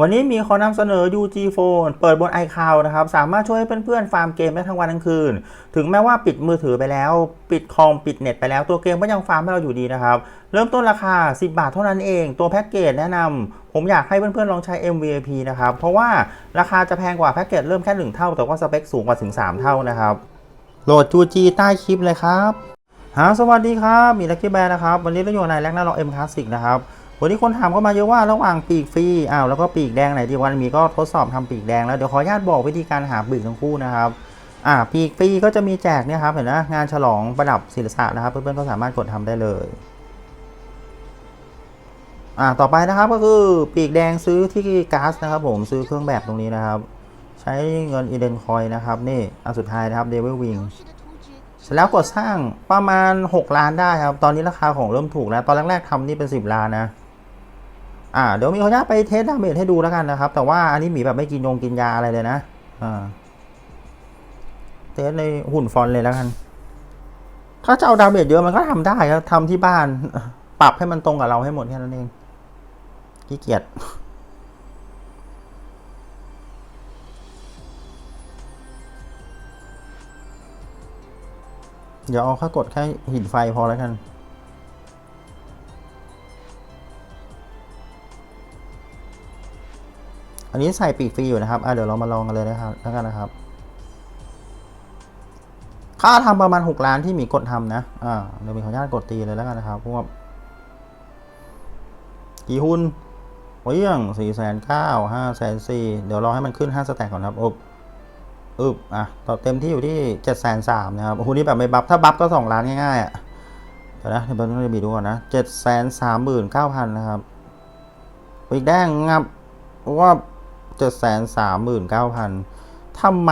วันนี้มีขอนำเสนอ UG Phone เปิดบน iCloud นะครับ สามารถช่วยให้เพื่อนๆ ฟาร์มเกมได้ทั้งวันทั้งคืน ถึงแม้ว่าปิดมือถือไปแล้ว ปิดคอมปิดเน็ตไปแล้วตัวเกมก็ยังฟาร์มให้เราอยู่ดีนะครับ เริ่มต้นราคา 10 บาทเท่านั้นเอง ตัวแพ็กเกจแนะนำผมอยากให้เพื่อนๆ ลองใช้ MVP นะครับ เพราะว่าราคาจะแพงกว่าแพ็กเกจเริ่มแค่ 1 เท่า แต่ว่าสเปคสูงกว่าถึง 3 เท่านะครับโหลด UG ใต้คลิปเลยครับฮะสวัสดีครับมีลักกี้แบร์นะครับวันนี้เราอยู่ในแลกหน้าเราเอ็มคลาสสิกนะครับ วันนี้คนถามเข้ามาเยอะว่าระหว่างปีกฟรีอ้าวแล้วก็ปีกแดงไหนดีวันมีก็ทดสอบทำปีกแดงแล้วเดี๋ยวขออนุญาตบอกวิธีการหาปีกทั้งคู่นะครับอ่าปีกฟรีก็จะมีแจกเนี่ยครับเห็นนะงานฉลองประดับศิลศาสตร์นะครับเพื่อนๆก็สามารถกดทำได้เลยอ่าต่อไปนะครับก็คือปีกแดงซื้อที่ก๊าซนะครับ ผมซื้อเครื่องแบบตรงนี้นะครับ ใช้เงินอีเดนคอยนะครับนี่อันสุดท้ายนะครับเดวิลวิงเสร็จแล้วกดสร้างประมาณ 6 ล้านได้ครับ ตอนนี้ราคาของเริ่มถูกแล้ว ตอนแรกๆทำนี่เป็น 10 ล้านนะ อ่าเดี๋ยวมีขออนุญาตไปเทสดาเมจให้ดูแล้วกันนะครับ แต่ว่าอันนี้หมีแบบไม่กินยงกินยาอะไรเลยนะอ่าเทสในหุ่นฟอนเลยแล้วกัน ถ้าจะเอาดาเมจเยอะมันก็ทำได้ครับทำที่บ้าน ปรับให้มันตรงกับเราให้หมดแค่นั้นเองขี้เกียจเดี๋ยวเอาแค่กดแค่หินไฟพอแล้วกัน อันนี้ใส่ปีกฟรีอยู่นะครับอะเดี๋ยวเรามาลองกันเลยนะครับแล้วกันนะครับ ค่าทำประมาณ 6 ล้านที่มีกดทำนะอ่าเดี๋ยวมีขออนุญาตกดตีเลยแล้วกันนะครับพว่ากี่หุ้นโอ้ยยังสี่แสนเก้าห้าแสนสี่เดี๋ยวรอให้มันขึ้นห้าสแต็กก่อนครับอบอึบอะต่อเต็มที่อยู่ที่เจ็ดแสนสามนะครับโอ้โหนี่แบบไม่บัฟถ้าบัฟก็สองล้านง่ายๆอะเดี๋ยวนะเดี๋ยวเราจะมีดูก่อนนะเจ็ดแสนสามหมื่นเก้าพันนะครับปีกแดงงับว่า เจ็ดแสนสามหมื่นเก้าพันทำไม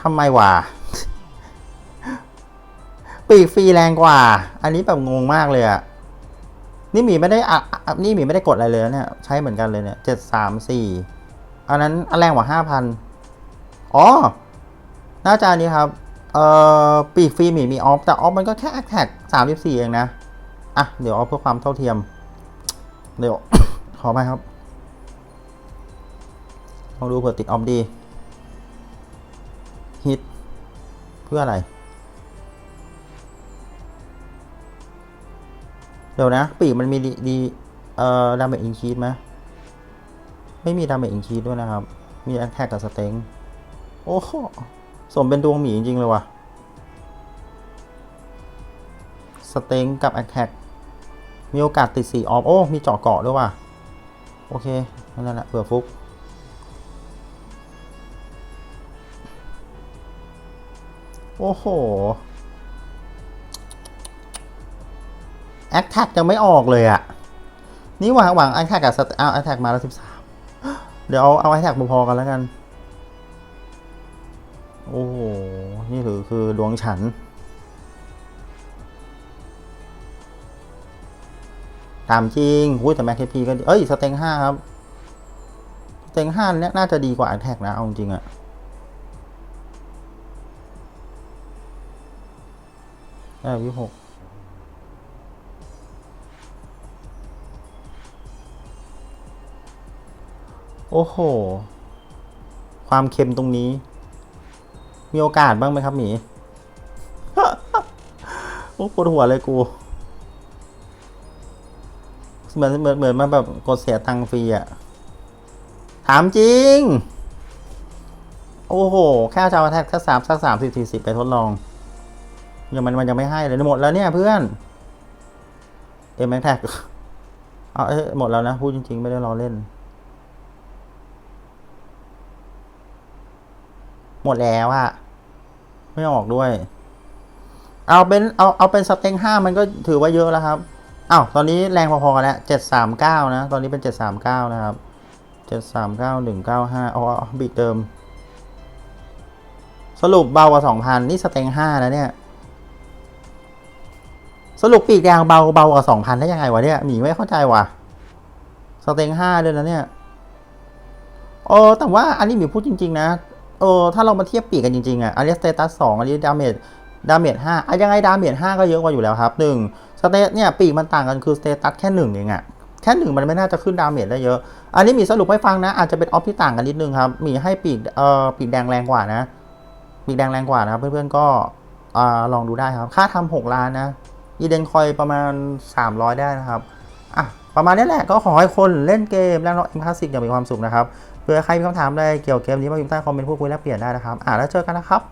ทำไมวะปีกฟรีแรงกว่า อันนี้แบบงงมากเลยอะนี่หมีไม่ได้อะนี่หมีไม่ได้กดอะไรเลยเนี่ย ใช้เหมือนกันเลยเนี่ยเจ็ดสามสี่อันนั้นอันแรงกว่าห้าพันอ๋อ หน้าจานี้ครับ เอ่อ ปีกฟรีหมีมีออฟ แต่ออฟมันก็แค่แท็กสามสิบสี่เองนะ อะ เดี๋ยวเอาเพื่อความเท่าเทียม เดี๋ยว ขอไปครับ ลองดูเผื่อติดออฟดีฮิตเพื่ออะไร เดี๋ยวนะ ปีกมันมีดีดีเอ่อดาเมจอินคีดไหมไม่มีดาเมจอินคีดด้วยนะครับ มีแอคแท็กกับสเต็งโอ้โหสมเป็นดวงหมีจริง ๆ เลยว่ะสเต็งกับแอคแท็กมีโอกาสติดสีออฟโอ้ มีเจาะเกาะด้วยว่ะ โอเค นั่นแหละเผื่อฟุก โอ้โห แอคแท็กยังไม่ออกเลยอะนี่หวังหวังแอคแท็กกับสเตเอาแอคแท็กมาแล้วสิบสามเดี๋ยวเอาเอาแอคแท็กพอๆกันแล้วกัน โอ้โห นี่ถือคือดวงฉันตามจริงอุ้ยแต่แม็กเคพีก็ดีเอ้ย สเต็งห้าครับ สเต็งห้าเนี่ยน่าจะดีกว่าแอคแท็กนะ เอาจริงอะ ได้วิหกโอ้โห ความเค็มตรงนี้ มีโอกาสบ้างไหมครับหมี โอ้ปวดหัวเลยกู เหมือนเหมือนเหมือนมาแบบกดเสียตังค์ฟรีอะถามจริง โอ้โห แค่จะเอาแท็กสักสามสักสามสิบสี่สิบไปทดลอง ยังมันมันยังไม่ให้เลยหมดแล้วเนี่ยเพื่อนเอ็มแม็กแท็กเอาเอ้หมดแล้วนะพูดจริง ๆ ไม่ได้รอเล่น หมดแล้วอะไม่ออกด้วย เอาเป็นเอาเอาเป็นสเต็งห้ามันก็ถือว่าเยอะแล้วครับอ้าวตอนนี้แรงพอๆกันแล้วเจ็ดสามเก้านะ ตอนนี้เป็นเจ็ดสามเก้านะครับเจ็ดสามเก้าหนึ่งเก้าห้าอ๋อบิดเดิม สรุปเบากว่าสองพันนี่สเต็งห้านะเนี่ย สรุปปีกแดงเบาเบากว่าสองพันได้ยังไงวะเนี่ยหมีไม่เข้าใจวะสเต็งห้าเลยนะเนี่ยเออแต่ว่าอันนี้หมีพูดจริง ๆ นะเออถ้าเรามาเทียบปีกกันจริงๆอะอันนี้สเตตัสสองอันนี้ดาเมจดาเมจห้าอะยังไงดาเมจห้าก็เยอะกว่าอยู่แล้วครับหนึ่งสเตตเนี่ยปีกมันต่างกันคือสเตตัสแค่หนึ่งเองอะแค่หนึ่งมันไม่น่าจะขึ้นดาเมจได้เยอะ อันนี้มีสรุปให้ฟังนะ อาจจะเป็นออฟที่ต่างกันนิดนึงครับ มีให้ปีกเอ่อปีกแดงแรงกว่านะ ปีกแดงแรงกว่านะครับเพื่อนๆก็อ่าลองดูได้ครับ ค่าทำหกล้านนะ อีเดนคอยประมาณ 300 ได้นะครับอะประมาณนี้แหละก็ขอให้คนเล่นเกมและล็อกอินคลาสสิกอย่างมีความสุขนะครับเพื่อใครมีคำถามอะไรเกี่ยวกับเกมนี้มาพิมพ์ใต้คอมเมนต์พูดคุยแลกเปลี่ยนได้นะครับอะแล้วเจอกันนะครับ